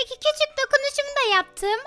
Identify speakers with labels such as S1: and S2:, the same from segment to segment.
S1: evdeki küçük dokunuşumu da yaptım.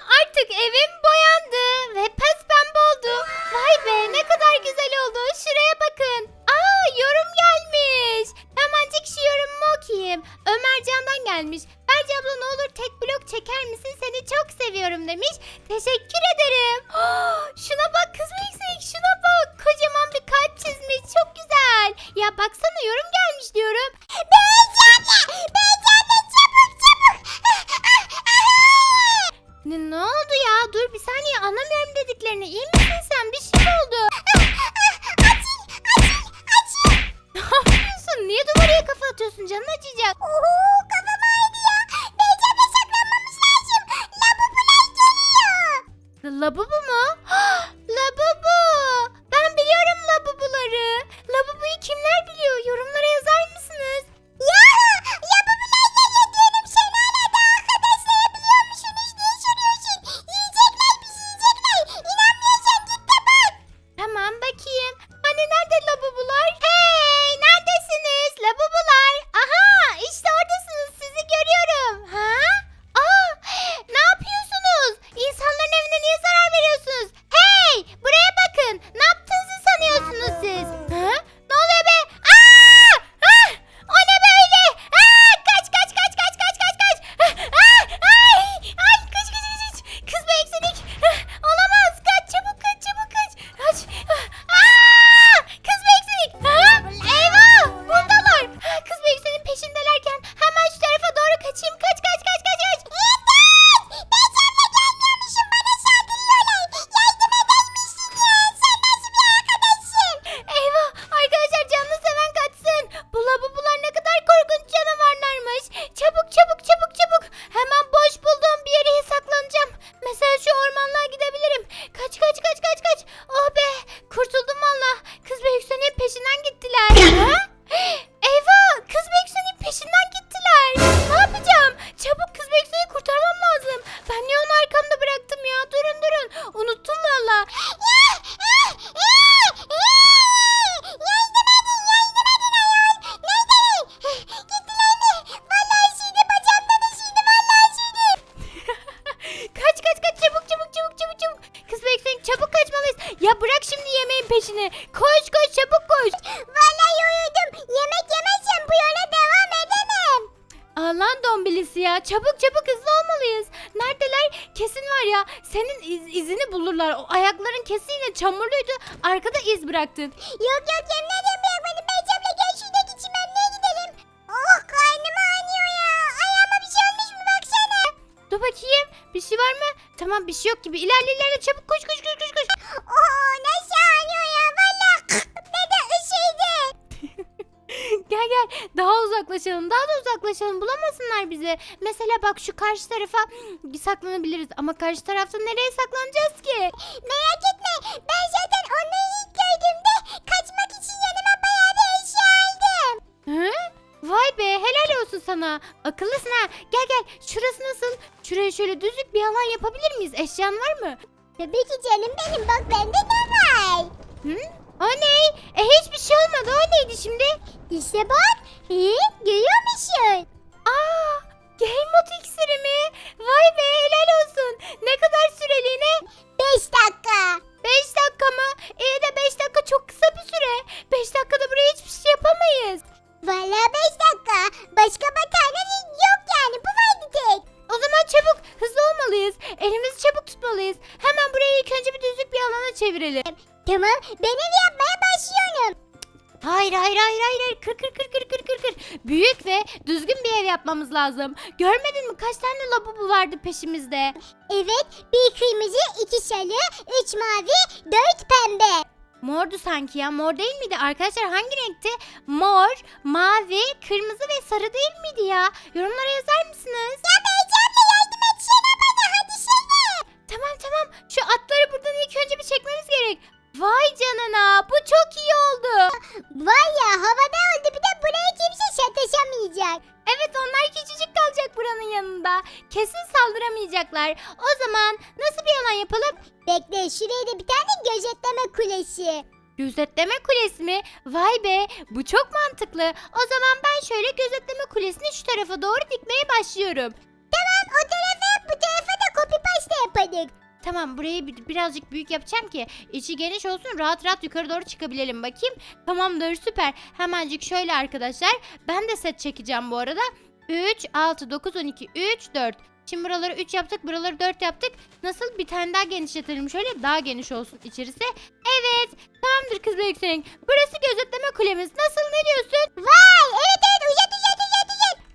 S1: Atıyorsun? Canın acıyacak. Oho kafam ağrıdı ya. Beycan'la saklanmamız lazım. Labubular geliyor. Labubu. Peşini. Koş koş çabuk koş. Vallahi yoruldum. Yemek yemezsem bu yola devam edemem. Alan dombilisi ya. Çabuk çabuk hızlı olmalıyız. Neredeler? Kesin var ya. Senin iz- izini bulurlar. O ayakların kesin yine çamurluydu. Arkada iz bıraktın. Yok yok yemin ederim bırakmadım. Beycamla gel şuradaki çimenliğe gidelim. Oh karnım ağrıyor ya. Ayağıma bir şey olmuş mu baksana. Dur bakayım. Bir şey var mı? Tamam bir şey yok gibi. İlerle ilerle çabuk uzaklaşalım daha da uzaklaşalım bulamasınlar bizi. Mesela bak şu karşı tarafa saklanabiliriz ama karşı tarafta nereye saklanacağız ki? Merak etme ben zaten onları ilk gördüğümde kaçmak için yanıma bayağı bir eşya aldım. Hı? Vay be helal olsun sana. Akıllısın ha. Gel gel şurası nasıl? Şuraya şöyle düzlük bir alan yapabilir miyiz? Eşyan var mı? Tabii ki canım benim bak bende ne var? Hı? O ne? E hiçbir şey olmadı. O neydi şimdi? İşte bak. He, görüyor musun? Aa, yapmamız lazım. Görmedin mi kaç tane labubu vardı peşimizde? Evet bir kırmızı iki sarı üç mavi dört pembe. Mordu sanki ya mor değil miydi? Arkadaşlar hangi renkti? Mor, mavi, kırmızı ve sarı değil miydi ya? Yorumlara yazar mısınız? Ya Beycan'la yardım etsene bana hadi sene. Tamam tamam şu atları buradan ilk önce bir çekmemiz gerek. Vay canına bu çok iyi oldu. Vay ya havada oldu bir de buraya kimse şataşamayacak. Evet onlar küçücük kalacak buranın yanında. Kesin saldıramayacaklar. O zaman nasıl bir alan yapalım? Bekle şuraya da bir tane gözetleme kulesi. Gözetleme kulesi mi? Vay be bu çok mantıklı. O zaman ben şöyle gözetleme kulesini şu tarafa doğru dikmeye başlıyorum. Tamam o tarafa yapadık. Tamam burayı bi- birazcık büyük yapacağım ki içi geniş olsun rahat rahat yukarı doğru çıkabilelim bakayım. Tamamdır süper. Hemencik şöyle arkadaşlar. Ben de set çekeceğim bu arada. 3, 6, 9, 12, 3, 4. Şimdi buraları 3 yaptık, buraları 4 yaptık. Nasıl bir tane daha genişletelim şöyle daha geniş olsun içerisi. Evet, tamamdır kız büyük senin. Burası gözetleme kulemiz. Nasıl ne diyorsun? Vay, evet evet uzat.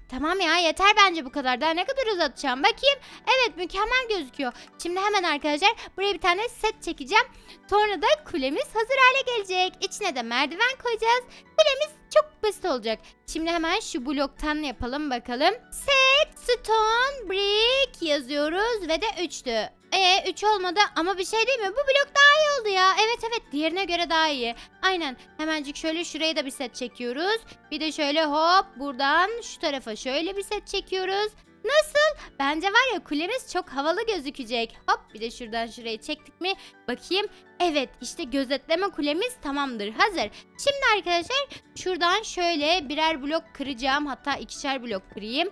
S1: Tamam ya yeter bence bu kadar. Daha ne kadar uzatacağım bakayım. Evet mükemmel gözüküyor. Şimdi hemen arkadaşlar buraya bir tane set çekeceğim. Sonra da kulemiz hazır hale gelecek. İçine de merdiven koyacağız. Kulemiz çok basit olacak. Şimdi hemen şu bloktan yapalım bakalım. Set, stone, brick yazıyoruz ve de 3'tü. E 3 olmadı ama bir şey değil mi? Bu blok daha iyi oldu ya. Evet evet diğerine göre daha iyi. Aynen. Hemencik şöyle şuraya da bir set çekiyoruz. Bir de şöyle hop buradan şu tarafa şöyle bir set çekiyoruz. Nasıl? Bence var ya kulemiz çok havalı gözükecek. Hop bir de şuradan şuraya çektik mi? Bakayım. Evet işte gözetleme kulemiz tamamdır. Hazır. Şimdi arkadaşlar şuradan şöyle birer blok kıracağım. Hatta ikişer blok kırayım.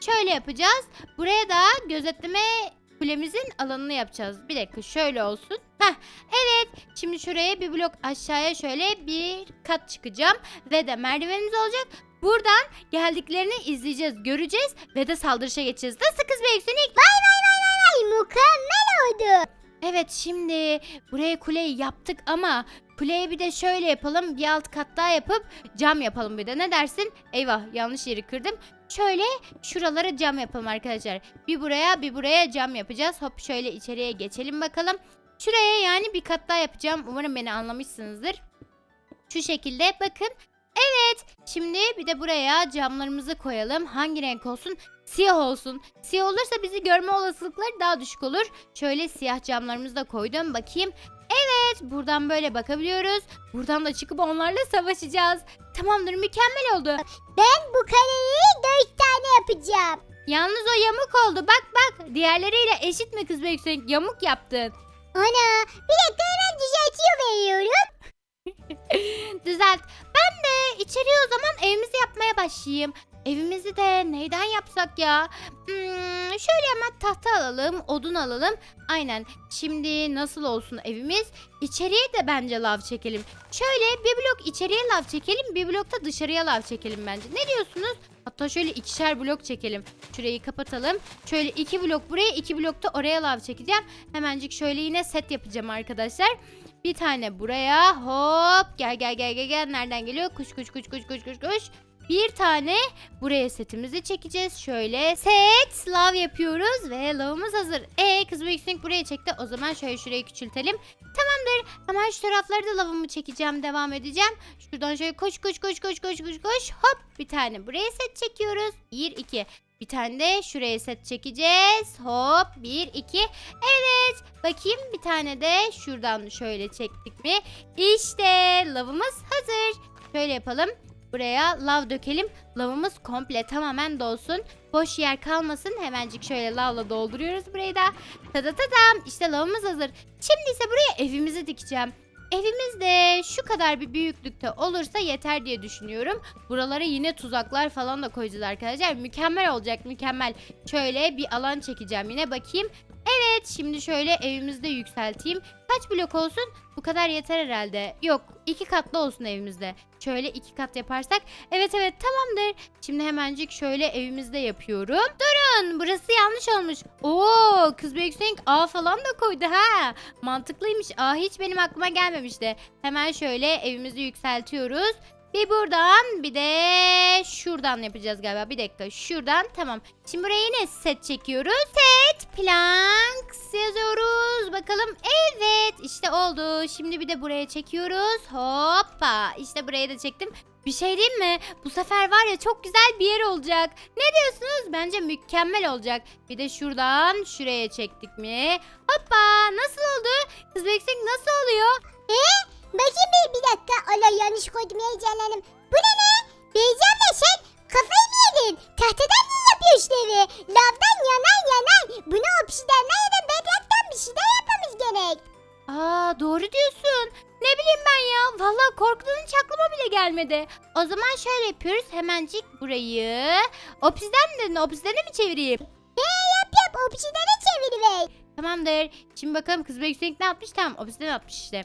S1: Şöyle yapacağız. Buraya da gözetleme kulemizin alanını yapacağız. Bir dakika şöyle olsun. Heh evet. Şimdi şuraya bir blok aşağıya şöyle bir kat çıkacağım. Ve de merdivenimiz olacak. Buradan geldiklerini izleyeceğiz, göreceğiz ve de saldırışa geçeceğiz. Nasıl kız be yükselik? Vay vay vay vay vay mükemmel oldu. Evet şimdi buraya kuleyi yaptık ama kuleye bir de şöyle yapalım. Bir alt kat daha yapıp cam yapalım bir de. Ne dersin? Eyvah yanlış yeri kırdım. Şöyle şuralara cam yapalım arkadaşlar. Bir buraya bir buraya cam yapacağız. Hop şöyle içeriye geçelim bakalım. Şuraya yani bir kat daha yapacağım. Umarım beni anlamışsınızdır. Şu şekilde bakın. Evet. Şimdi bir de buraya camlarımızı koyalım. Hangi renk olsun? Siyah olsun. Siyah olursa bizi görme olasılıkları daha düşük olur. Şöyle siyah camlarımızı da koydum. Bakayım. Evet. Buradan böyle bakabiliyoruz. Buradan da çıkıp onlarla savaşacağız. Tamamdır. Mükemmel oldu.
S2: Ben bu kaleyi dört tane yapacağım.
S1: Yalnız o yamuk oldu. Bak bak. Diğerleriyle eşit mi kız be yüksek? Yamuk yaptın.
S2: Ana bir dakika hemen düzeltiyor veriyorum.
S1: Düzelt. Ben de içeriye o zaman evimizi yapmaya başlayayım. Evimizi de neyden yapsak ya? Hmm, şöyle hemen tahta alalım, odun alalım. Aynen. Şimdi nasıl olsun evimiz? İçeriye de bence lav çekelim. Şöyle bir blok içeriye lav çekelim, bir blok da dışarıya lav çekelim bence. Ne diyorsunuz? Hatta şöyle ikişer blok çekelim. Şurayı kapatalım. Şöyle iki blok buraya, iki blok da oraya lav çekeceğim. Hemencik şöyle yine set yapacağım arkadaşlar. Bir tane buraya hop gel gel gel gel gel nereden geliyor kuş kuş kuş kuş kuş kuş kuş bir tane buraya setimizi çekeceğiz. Şöyle set lav yapıyoruz ve lavımız hazır. E kız büyük sinek buraya çekti. O zaman şöyle şurayı küçültelim. Tamamdır. Hemen şu tarafları da lavımı çekeceğim. Devam edeceğim. Şuradan şöyle koş koş koş koş koş koş koş. Hop bir tane buraya set çekiyoruz. Bir iki. Bir tane de şuraya set çekeceğiz. Hop bir iki. Evet. Bakayım bir tane de şuradan şöyle çektik mi? İşte lavımız hazır. Şöyle yapalım. Buraya lav dökelim. Lavımız komple tamamen dolsun. Boş yer kalmasın. Hemencik şöyle lavla dolduruyoruz burayı da. Tada tadam. İşte lavımız hazır. Şimdi ise buraya evimizi dikeceğim. Evimiz de şu kadar bir büyüklükte olursa yeter diye düşünüyorum. Buralara yine tuzaklar falan da koyacağız arkadaşlar. Mükemmel olacak mükemmel. Şöyle bir alan çekeceğim yine bakayım. Evet şimdi şöyle evimizde yükselteyim. Kaç blok olsun? Bu kadar yeter herhalde. Yok iki katlı olsun evimizde. Şöyle iki kat yaparsak. Evet evet tamamdır. Şimdi hemencik şöyle evimizde yapıyorum. Durun burası yanlış olmuş. Oo kız büyük A falan da koydu ha. Mantıklıymış. A hiç benim aklıma gelmemişti. Hemen şöyle evimizi yükseltiyoruz. Bir buradan bir de şuradan yapacağız galiba. Bir dakika şuradan tamam. Şimdi buraya yine set çekiyoruz. Set planks yazıyoruz. Bakalım evet işte oldu. Şimdi bir de buraya çekiyoruz. Hoppa işte buraya da çektim. Bir şey diyeyim mi? Bu sefer var ya çok güzel bir yer olacak. Ne diyorsunuz? Bence mükemmel olacak. Bir de şuradan şuraya çektik mi? Hoppa nasıl oldu? Kız nasıl oluyor?
S2: Bakayım bir, bir dakika. Allah yanlış koydum heyecanlandım. Bu ne ne? Beycanla sen kafayı mı yedin? Tahtadan niye yapıyorsun evi? Lavdan yanan yanan. Bunu obsidenle ya da bedrock'tan bir şeyden yapmamız gerek.
S1: Aa doğru diyorsun. Ne bileyim ben ya. Vallahi korkudan hiç aklıma bile gelmedi. O zaman şöyle yapıyoruz. Hemencik burayı. Obsiden mi dedin? Obsidene mi çevireyim?
S2: He yap yap obsidene çeviriver.
S1: Tamamdır. Şimdi bakalım kız Beksenk ne yapmış? Tamam obsidyen atmış işte.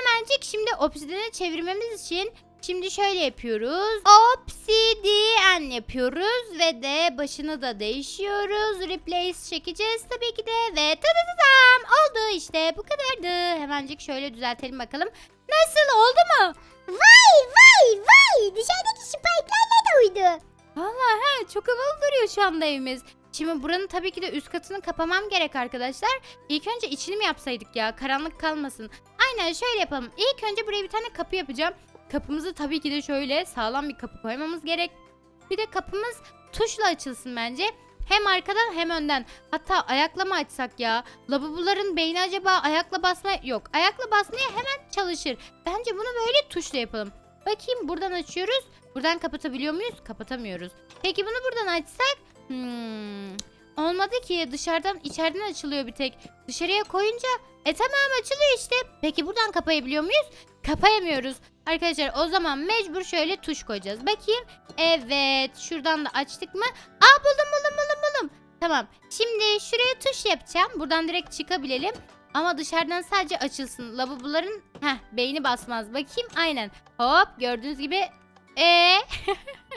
S1: Hemencik şimdi obsidyene çevirmemiz için şimdi şöyle yapıyoruz. Obsidian yapıyoruz ve de başını da değişiyoruz. Replace çekeceğiz tabii ki de ve tadadadam oldu işte bu kadardı. Hemencik şöyle düzeltelim bakalım. Nasıl oldu mu?
S2: Vay vay vay. Dışarıdaki spike'larla da uydu.
S1: Vallahi he çok havalı duruyor şu anda evimiz. Şimdi buranın tabii ki de üst katını kapamam gerek arkadaşlar. İlk önce içini mi yapsaydık ya? Karanlık kalmasın. Aynen şöyle yapalım. İlk önce buraya bir tane kapı yapacağım. Kapımızı tabii ki de şöyle sağlam bir kapı koymamız gerek. Bir de kapımız tuşla açılsın bence. Hem arkadan hem önden. Hatta ayakla mı açsak ya? Lavaboların beyni acaba ayakla basma... Yok ayakla basmaya hemen çalışır. Bence bunu böyle tuşla yapalım. Bakayım buradan açıyoruz. Buradan kapatabiliyor muyuz? Kapatamıyoruz. Peki bunu buradan açsak? Hmm. Olmadı ki dışarıdan içeriden açılıyor bir tek. Dışarıya koyunca e tamam açılıyor işte. Peki buradan kapayabiliyor muyuz? Kapayamıyoruz. Arkadaşlar o zaman mecbur şöyle tuş koyacağız. Bakayım. Evet şuradan da açtık mı? Aa buldum buldum buldum buldum. Tamam. Şimdi şuraya tuş yapacağım. Buradan direkt çıkabilelim. Ama dışarıdan sadece açılsın. Lavaboların heh, beyni basmaz. Bakayım aynen. Hop gördüğünüz gibi. Ee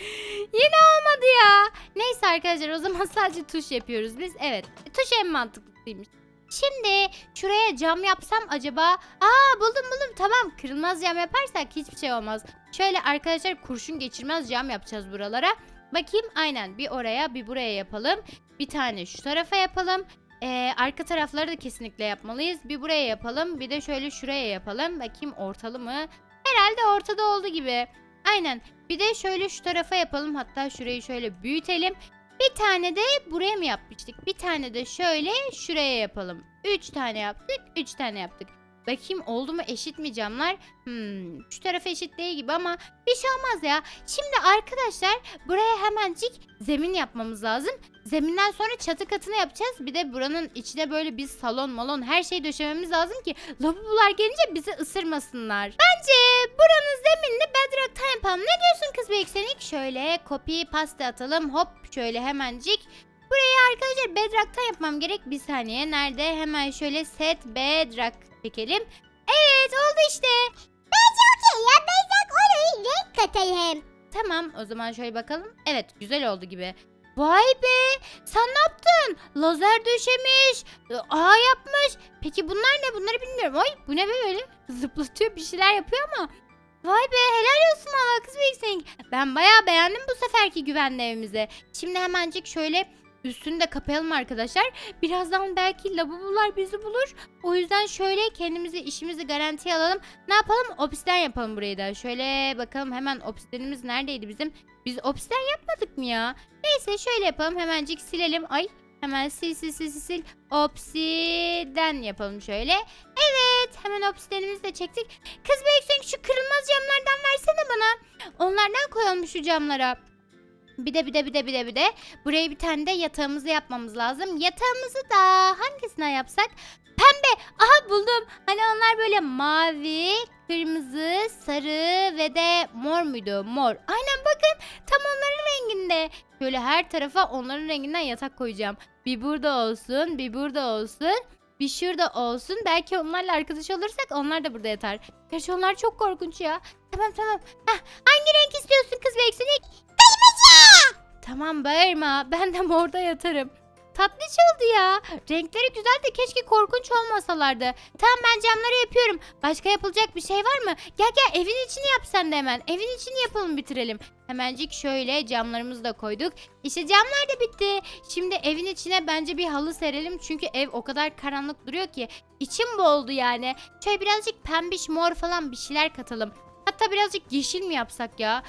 S1: Yine olmadı ya. Neyse arkadaşlar o zaman sadece tuş yapıyoruz biz. Evet. Tuş en mantıklısıymış. Şimdi şuraya cam yapsam acaba? Aa buldum buldum tamam kırılmaz cam yaparsak hiçbir şey olmaz. Şöyle arkadaşlar kurşun geçirmez cam yapacağız buralara. Bakayım aynen bir oraya bir buraya yapalım. Bir tane şu tarafa yapalım. Ee, arka tarafları da kesinlikle yapmalıyız. Bir buraya yapalım bir de şöyle şuraya yapalım. Bakayım ortalı mı? Herhalde ortada oldu gibi. Aynen. Bir de şöyle şu tarafa yapalım. Hatta şurayı şöyle büyütelim. Bir tane de buraya mı yapmıştık? Bir tane de şöyle şuraya yapalım. Üç tane yaptık. Üç tane yaptık. Bakayım oldu mu eşit mi camlar? Hmm, şu taraf eşit değil gibi ama bir şey olmaz ya. Şimdi arkadaşlar buraya hemencik zemin yapmamız lazım. Zeminden sonra çatı katını yapacağız. Bir de buranın içine böyle bir salon malon her şeyi döşememiz lazım ki lavabolar gelince bizi ısırmasınlar. Bence buranın zeminini bedrock'tan yapalım. Ne diyorsun kız Beksenik? Şöyle copy paste atalım. Hop şöyle hemencik. Burayı arkadaşlar bedrock'tan yapmam gerek. Bir saniye. Nerede? Hemen şöyle set bedrock çekelim. Evet oldu işte.
S2: Bence okey ya. Bence orayı renk katayım.
S1: Tamam o zaman şöyle bakalım. Evet güzel oldu gibi. Vay be sen ne yaptın? Lazer döşemiş. Ağ yapmış. Peki bunlar ne? Bunları bilmiyorum. Ay bu ne böyle? Zıplatıyor bir şeyler yapıyor ama. Vay be helal olsun valla kız. Ben bayağı beğendim bu seferki güvenli evimizi. Şimdi hemencik şöyle üstünü de kapayalım arkadaşlar. Birazdan belki lavabolar bizi bulur. O yüzden şöyle kendimizi işimizi garantiye alalım. Ne yapalım? Obsiden yapalım burayı da. Şöyle bakalım hemen obsidenimiz neredeydi bizim? Biz obsiden yapmadık mı ya? Neyse şöyle yapalım. Hemencik silelim. Ay hemen sil sil sil sil. sil. Obsiden yapalım şöyle. Evet hemen obsidenimizi de çektik. Kız Büyükseng şu kırılmaz camlardan versene bana. Onlardan koyalım şu camlara. Bir de bir de bir de bir de bir de buraya bir tane de yatağımızı yapmamız lazım. Yatağımızı da hangisine yapsak? Pembe. Aha buldum. Hani onlar böyle mavi, kırmızı, sarı ve de mor muydu? Mor. Aynen bakın tam onların renginde. Şöyle her tarafa onların renginden yatak koyacağım. Bir burada olsun, bir burada olsun. Bir şurada olsun. Belki onlarla arkadaş olursak onlar da burada yatar. Gerçi onlar çok korkunç ya. Tamam tamam. Heh, hangi renk istiyorsun kız Beksin? Tamam bağırma. Ben de morda yatarım. Tatlış oldu ya. Renkleri güzel de keşke korkunç olmasalardı. Tamam ben camları yapıyorum. Başka yapılacak bir şey var mı? Gel gel evin içini yap sen de hemen. Evin içini yapalım bitirelim. Hemencik şöyle camlarımızı da koyduk. İşte camlar da bitti. Şimdi evin içine bence bir halı serelim. Çünkü ev o kadar karanlık duruyor ki. içim boğuldu yani. Şöyle birazcık pembiş mor falan bir şeyler katalım. Hatta birazcık yeşil mi yapsak ya?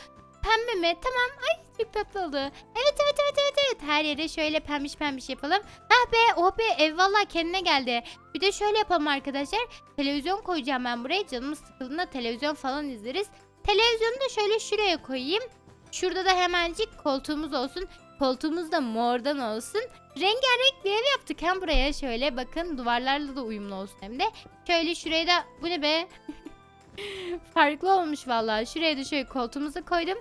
S1: Pembe mi? Tamam. Ay çok tatlı oldu. Evet evet evet evet evet. Her yere şöyle pembiş pembiş yapalım. Ah be oh be ev kendine geldi. Bir de şöyle yapalım arkadaşlar. Televizyon koyacağım ben buraya. Canımız sıkıldığında televizyon falan izleriz. Televizyonu da şöyle şuraya koyayım. Şurada da hemencik koltuğumuz olsun. Koltuğumuz da mordan olsun. Rengarenk bir ev yaptık hem buraya şöyle bakın duvarlarla da uyumlu olsun hem de. Şöyle şuraya da bu ne be? Farklı olmuş vallahi. Şuraya da şöyle koltuğumuzu koydum.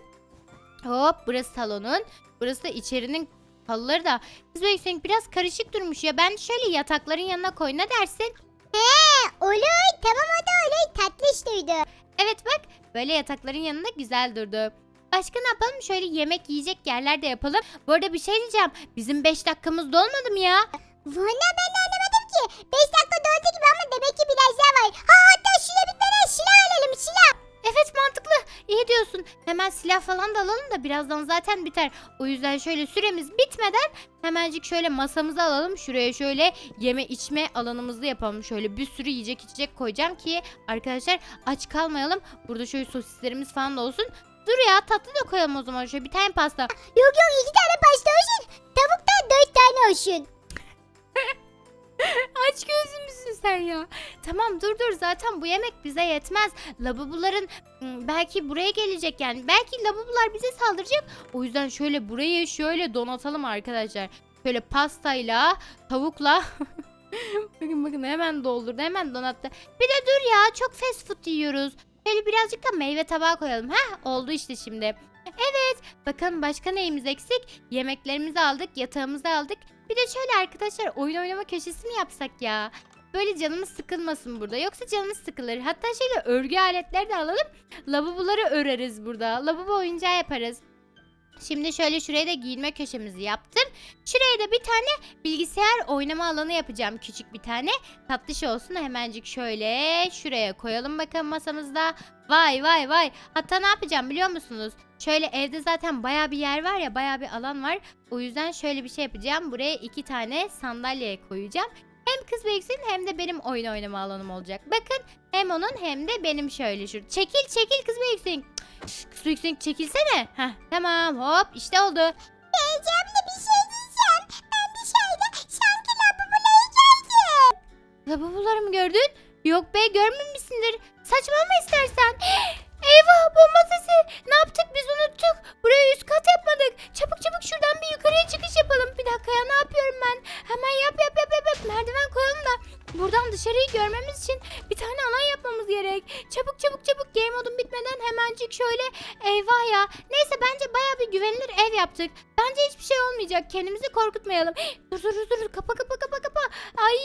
S1: Hop burası salonun. Burası da içerinin Halıları da. Kız Bebek biraz karışık durmuş ya. Ben şöyle yatakların yanına koy ne dersin?
S2: He olur tamam o da olur tatlış duydu.
S1: Evet bak böyle yatakların yanında güzel durdu. Başka ne yapalım? Şöyle yemek yiyecek yerler de yapalım. Bu arada bir şey diyeceğim. Bizim 5 dakikamız dolmadı mı ya?
S2: Valla ben de anlamadım ki. 5 dakika doldu gibi ama demek ki biraz daha var. Ha hatta şuraya bir tane silah alalım silah.
S1: Evet mantıklı. İyi diyorsun. Hemen silah falan da alalım da birazdan zaten biter. O yüzden şöyle süremiz bitmeden hemencik şöyle masamızı alalım. Şuraya şöyle yeme içme alanımızı yapalım. Şöyle bir sürü yiyecek içecek koyacağım ki arkadaşlar aç kalmayalım. Burada şöyle sosislerimiz falan da olsun. Dur ya tatlı da koyalım o zaman şöyle bir tane pasta.
S2: Yok yok iki tane pasta olsun. Tavuk da dört tane olsun.
S1: Aç gözlü müsün sen ya? Tamam dur dur zaten bu yemek bize yetmez. Labubuların belki buraya gelecek yani. Belki labubular bize saldıracak. O yüzden şöyle burayı şöyle donatalım arkadaşlar. Şöyle pastayla, tavukla. bakın bakın hemen doldurdu hemen donattı. Bir de dur ya çok fast food yiyoruz. Şöyle birazcık da meyve tabağı koyalım. Heh oldu işte şimdi. Evet bakın başka neyimiz eksik? Yemeklerimizi aldık, yatağımızı aldık. Bir de şöyle arkadaşlar oyun oynama köşesi mi yapsak ya? Böyle canımız sıkılmasın burada. Yoksa canımız sıkılır. Hatta şöyle örgü aletleri de alalım. Lavaboları öreriz burada. Lavabo oyuncağı yaparız. Şimdi şöyle şuraya da giyinme köşemizi yaptım. Şuraya da bir tane bilgisayar oynama alanı yapacağım. Küçük bir tane. Tatlış olsun hemencik şöyle şuraya koyalım bakalım masamızda. Vay vay vay. Hatta ne yapacağım biliyor musunuz? Şöyle evde zaten baya bir yer var ya baya bir alan var. O yüzden şöyle bir şey yapacağım. Buraya iki tane sandalye koyacağım. Hem kız beksin hem de benim oyun oynama alanım olacak. Bakın hem onun hem de benim şöyle şu. Çekil çekil kız beksin. Kız beksin çekilsene. Heh, tamam hop işte oldu.
S2: De bir şey diyeceğim. Ben dışarıda sanki lavaboları gördüm.
S1: Lavaboları mı gördün? Yok be görmemişsindir. Saçmalama istersen. Eyvah bomba sesi. Ne yaptık biz unuttuk. Buraya üst kat yapmadık. Çabuk çabuk şuradan bir yukarıya çıkış yapalım. Bir dakika ya ne yapıyorum ben? Hemen yap yap yap yap. yap. Merdiven koyalım da buradan dışarıyı görmemiz için bir tane alan yapmamız gerek. Çabuk çabuk çabuk game modun bitmeden hemencik şöyle eyvah ya. Neyse bence baya bir güvenilir ev yaptık. Bence hiçbir şey olmayacak. Kendimizi korkutmayalım. Dur dur dur dur kapa kapa kapa kapa. Ay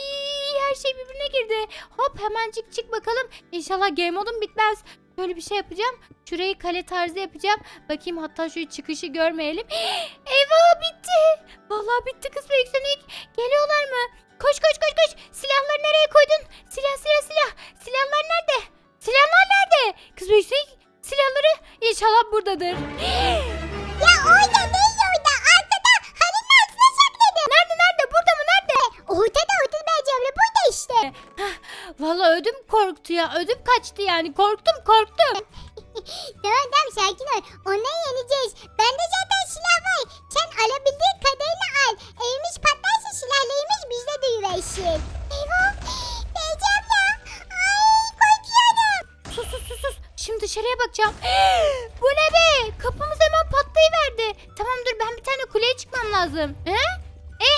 S1: her şey birbirine girdi. Hop hemencik çık bakalım. İnşallah game modun bitmez. Böyle bir şey yapacağım. Şurayı kale tarzı yapacağım. Bakayım hatta şu çıkışı görmeyelim. Eyvah bitti. Vallahi bitti kız Beksonik. Geliyorlar mı? Koş koş koş koş. Silahları nereye koydun? Silah silah silah. Silahlar nerede? Silahlar nerede? Kız Beksonik silahları inşallah buradadır. Vallahi ödüm korktu ya. Ödüm kaçtı yani. Korktum korktum.
S2: tamam tamam sakin ol. Onları yeneceğiz. Bende zaten silah var. Sen alabildiğin kadarını al. Evimiz patlarsa silahlarımız bizde duyuversin. Eyvah. Beyeceğim ya. Ay korkuyorum.
S1: Sus sus sus sus. Şimdi dışarıya bakacağım. Bu ne be? Kapımız hemen patlayıverdi. Tamam dur ben bir tane kuleye çıkmam lazım. He? E?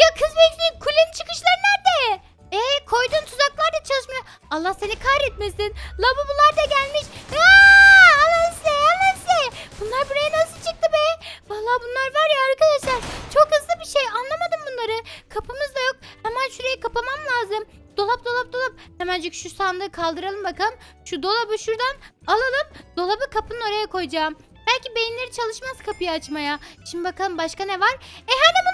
S1: Ya kız bekleyin kulenin çıkışları nerede? E koyduğun tuzaklar da çalışmıyor. Allah seni kahretmesin. Lavabolar da gelmiş. Aa, alın size alın size. Bunlar buraya nasıl çıktı be? Vallahi bunlar var ya arkadaşlar. Çok hızlı bir şey anlamadım bunları. Kapımız da yok. Hemen şurayı kapamam lazım. Dolap dolap dolap. Hemencik şu sandığı kaldıralım bakalım. Şu dolabı şuradan alalım. Dolabı kapının oraya koyacağım. Belki beyinleri çalışmaz kapıyı açmaya. Şimdi bakalım başka ne var? E hani bunlar